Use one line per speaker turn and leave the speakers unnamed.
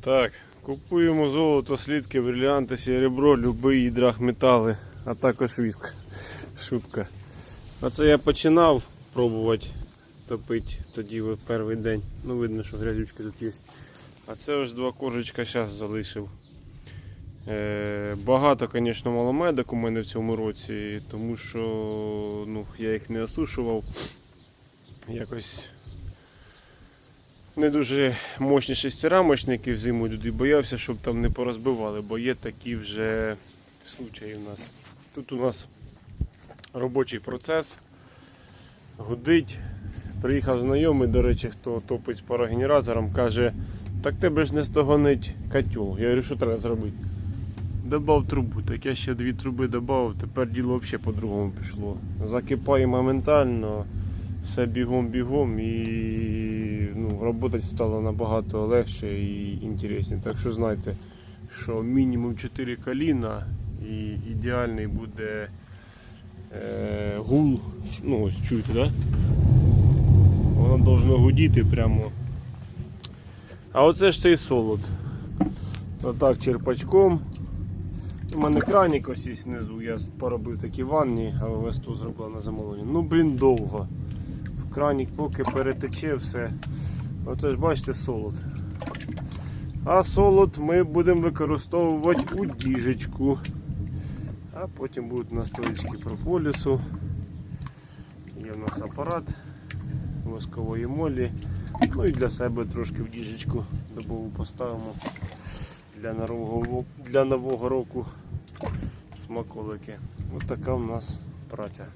Так, купуємо золото, слідки, брилянти, серебро, любий драгметали, а також віск. Шутка. Оце я починав пробувати топити тоді в перший день. Ну видно, що грязючки тут є. А це ось два коржичка зараз залишив. Е, багато, звісно, маломедок у мене в цьому році, тому що ну, я їх не осушував. Якось не дуже мощні шестирамочники в зиму люди боявся, щоб там не порозбивали, бо є такі вже случаї у нас. Тут у нас робочий процес. Гудить. Приїхав знайомий, до речі, хто топить парогенератором, каже, так тебе ж не стогонить котел. Я говорю, що треба зробити? Добав трубу, так я ще дві труби додав, тепер діло взагалі по-другому пішло. Закипає моментально, все бігом-бігом і ну, роботи стало набагато легше і інтересніше. Так що знайте, що мінімум 4 коліна і ідеальний буде е, гул. Ну ось чуєте, да? Воно должно гудіти прямо. А оце ж цей солод. Отак черпачком. У мене кранік ось є внизу, я поробив такі ванні, а тут зробила на замовлення. Ну блін довго. В кранік поки перетече все. Оце ж бачите солод. А солод ми будемо використовувати у діжечку. А потім будуть настоечки прополісу. Є в нас апарат воскової молі. Ну і для себе трошки в діжечку добову поставимо для нового, для нового року смаколики. Ось така в нас праця.